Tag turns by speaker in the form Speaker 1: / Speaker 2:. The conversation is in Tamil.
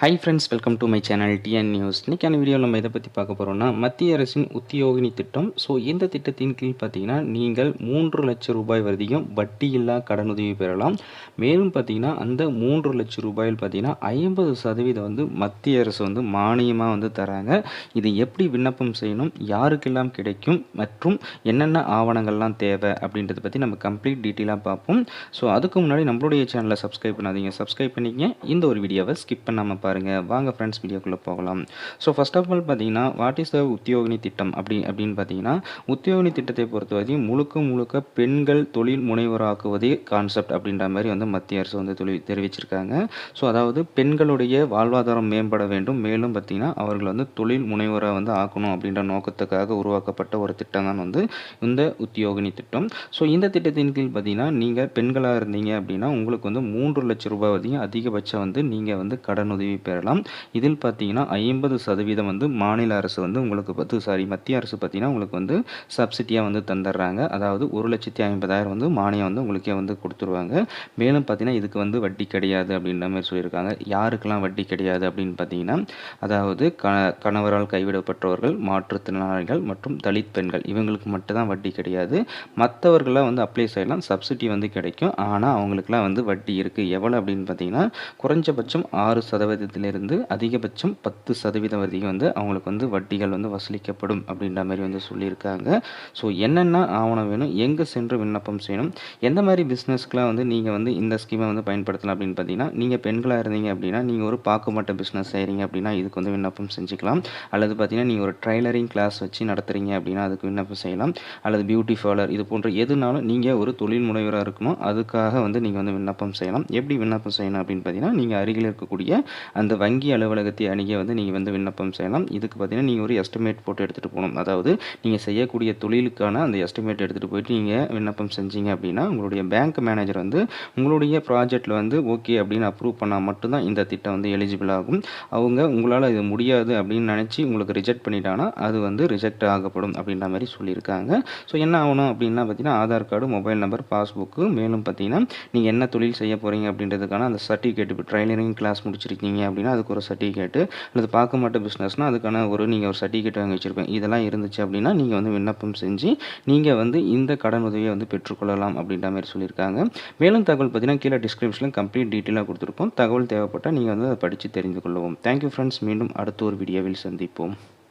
Speaker 1: Hi friends welcome to my channel TN news இன்றைக்கான வீடியோவில் நம்ம இதை பற்றி பார்க்க போகிறோம்னா மத்திய அரசின் உத்தியோகினி திட்டம். ஸோ இந்த திட்டத்தின் கீழ் பார்த்தீங்கன்னா நீங்கள் மூன்று லட்சம் ரூபாய் வரைக்கும் வட்டியில்லா கடனுதவி பெறலாம். மேலும் பார்த்தீங்கன்னா அந்த மூன்று லட்சம் ரூபாயில் பார்த்தீங்கன்னா ஐம்பது சதவீதம் வந்து மத்திய அரசு வந்து மானியமாக வந்து தராங்க. இது எப்படி விண்ணப்பம் செய்யணும் யாருக்கெல்லாம் கிடைக்கும் மற்றும் என்னென்ன ஆவணங்கள்லாம் தேவை அப்படின்றத பற்றி நம்ம கம்ப்ளீட் டீட்டெயிலாக பார்ப்போம். ஸோ அதுக்கு முன்னாடி நம்மளுடைய சேனலை சப்ஸ்கிரைப் பண்ணாதீங்க. சப்ஸ்கிரைப் பண்ணிக்கங்க. இந்த ஒரு வீடியோவை ஸ்கிப் பண்ணாமல் பாருங்கள் வாங்க ஃப்ரெண்ட்ஸ் வீடியோக்குள்ளே போகலாம். ஸோ ஃபர்ஸ்ட் ஆஃப் ஆல் பார்த்தீங்கன்னா வாட் இஸ் த உத்தியோகினி திட்டம்? அப்படி அப்படின்னு பார்த்தீங்கன்னா உத்தியோகினி திட்டத்தை பொறுத்தவரைக்கும் முழுக்க முழுக்க பெண்கள் தொழில் முனைவராக்குவதே கான்செப்ட் அப்படின்ற மாதிரி வந்து மத்திய அரசு வந்து தொழில் தெரிவிச்சிருக்காங்க. ஸோ அதாவது பெண்களுடைய வாழ்வாதாரம் மேம்பட வேண்டும். மேலும் பார்த்தீங்கன்னா அவர்கள் வந்து தொழில் முனைவராக வந்து ஆக்கணும் அப்படின்ற நோக்கத்துக்காக உருவாக்கப்பட்ட ஒரு திட்டம் தான் வந்து இந்த உத்தியோகினி திட்டம். ஸோ இந்த திட்டத்தின் கீழ் பார்த்தீங்கன்னா நீங்கள் பெண்களாக இருந்தீங்க அப்படின்னா உங்களுக்கு வந்து மூன்று லட்சம் ரூபாய் வரைக்கும் அதிகபட்சம் வந்து நீங்கள் வந்து கடனுதவி பெறலாம். இதில் பார்த்தீங்கன்னா ஐம்பது சதவீதம் வந்து மாநில அரசு வந்து உங்களுக்கு பத்து சாரி மத்திய அரசு பார்த்தீங்கன்னா உங்களுக்கு வந்து சப்சிடியாக வந்து தந்துடுறாங்க. அதாவது ஒரு லட்சத்தி ஐம்பதாயிரம் வந்து மானியம் வந்து உங்களுக்கே வந்து கொடுத்துருவாங்க. மேலும் பார்த்தீங்கன்னா இதுக்கு வந்து வட்டி கிடையாது அப்படின்ற மாதிரி சொல்லியிருக்காங்க. யாருக்கெல்லாம் வட்டி கிடையாது அப்படின்னு பார்த்தீங்கன்னா அதாவது க கணவரால் கைவிடப்பட்டவர்கள் மாற்றுத்திறனாளிகள் மற்றும் தலித் பெண்கள். இவங்களுக்கு மட்டும்தான் வட்டி கிடையாது. மற்றவர்களாம் வந்து அப்ளை செய்யலாம். சப்சிடி வந்து கிடைக்கும். ஆனால் அவங்களுக்குலாம் வந்து வட்டி இருக்குது எவ்வளோ அப்படின்னு பார்த்தீங்கன்னா குறைஞ்சபட்சம் ஆறு சதவீதத்திலிருந்து அதிகபட்சம் பத்து சதவீதம் வரைக்கும் வந்து அவங்களுக்கு வந்து வட்டிகள் வந்து வசூலிக்கப்படும் அப்படின்ற மாதிரி வந்து சொல்லியிருக்காங்க. ஸோ என்னென்ன ஆவணம் வேணும்? எங்கே சென்று விண்ணப்பம் செய்யணும்? எந்த மாதிரி பிஸ்னஸ்க்கெலாம் வந்து நீங்கள் வந்து இந்த ஸ்கீமை வந்து பயன்படுத்தலாம் அப்படின்னு பார்த்தீங்கன்னா நீங்கள் பெண்களாக இருந்தீங்க அப்படின்னா நீங்கள் ஒரு பாக்குமட்ட பிஸ்னஸ் செய்கிறீங்க அப்படின்னா இதுக்கு வந்து விண்ணப்பம் செஞ்சுக்கலாம். அல்லது பார்த்தீங்கன்னா நீங்கள் ஒரு ட்ரைலரிங் கிளாஸ் வச்சு நடத்துகிறீங்க அப்படின்னா அதுக்கு விண்ணப்பம் செய்யலாம். அல்லது பியூட்டி பார்லர் இது போன்ற எதுனாலும் நீங்கள் ஒரு தொழில் முனைவராக இருக்கணும். அதுக்காக வந்து நீங்கள் வந்து விண்ணப்பம் செய்யலாம். எப்படி விண்ணப்பம் செய்யணும் அப்படின்னு பார்த்தீங்கன்னா நீங்கள் அருகில் இருக்கக்கூடிய அந்த வங்கி அலுவலகத்தை அணுகி வந்து நீங்கள் வந்து விண்ணப்பம் செய்யலாம். இதுக்கு பார்த்தீங்கன்னா நீங்கள் ஒரு எஸ்டிமேட் போட்டு எடுத்துகிட்டு போகணும். அதாவது நீங்கள் செய்யக்கூடிய தொழிலுக்கான அந்த எஸ்டிமேட் எடுத்துகிட்டு போயிட்டு நீங்கள் விண்ணப்பம் செஞ்சீங்க அப்படின்னா உங்களுடைய பேங்க் மேனேஜர் வந்து உங்களுடைய ப்ராஜெக்டில் வந்து ஓகே அப்படின்னு அப்ரூவ் பண்ணால் மட்டும்தான் இந்த திட்டம் வந்து எலிஜிபிள் ஆகும். அவங்க உங்களால் இது முடியாது அப்படின்னு நினச்சி உங்களுக்கு ரிஜெக்ட் பண்ணிட்டாங்கன்னா அது வந்து ரிஜெக்ட் ஆகப்படும் அப்படின்ற மாதிரி சொல்லியிருக்காங்க. ஸோ என்ன ஆகணும் அப்படின்னா பார்த்தீங்கன்னா Aadhaar card mobile number passbook மேலும் பார்த்தீங்கன்னா நீங்கள் என்ன தொழில் செய்ய போகிறீங்க அப்படின்றதுக்கான அந்த சர்டிஃபிகேட் இப்போ ட்ரைலரிங் கிளாஸ் முடிச்சிருக்கீங்க. அப்படின்னா அதுக்கு ஒரு சர்டிஃபிகேட்டு அல்லது பார்க்க மாட்ட பிஸ்னஸ்னால் அதுக்கான ஒரு நீங்கள் ஒரு சர்டிஃபிகேட் வாங்கி வச்சுருப்பேன் இதெல்லாம் இருந்துச்சு அப்படின்னா நீங்கள் வந்து விண்ணப்பம் செஞ்சு நீங்கள் வந்து இந்த கடன் உதவியை வந்து பெற்றுக்கொள்ளலாம் அப்படின்ற மாதிரி சொல்லியிருக்காங்க. மேலும் தகவல் பார்த்தீங்கன்னா கீழே டிஸ்கிரிப்ஷனில் கம்ப்ளீட் டீட்டெயிலாக கொடுத்துருப்போம். தகவல் தேவைப்பட்டால் நீங்கள் வந்து அதை படித்து தெரிந்து கொள்ளவும். தேங்க்யூ ஃப்ரெண்ட்ஸ் மீண்டும் அடுத்த ஒரு வீடியோவில் சந்திப்போம்.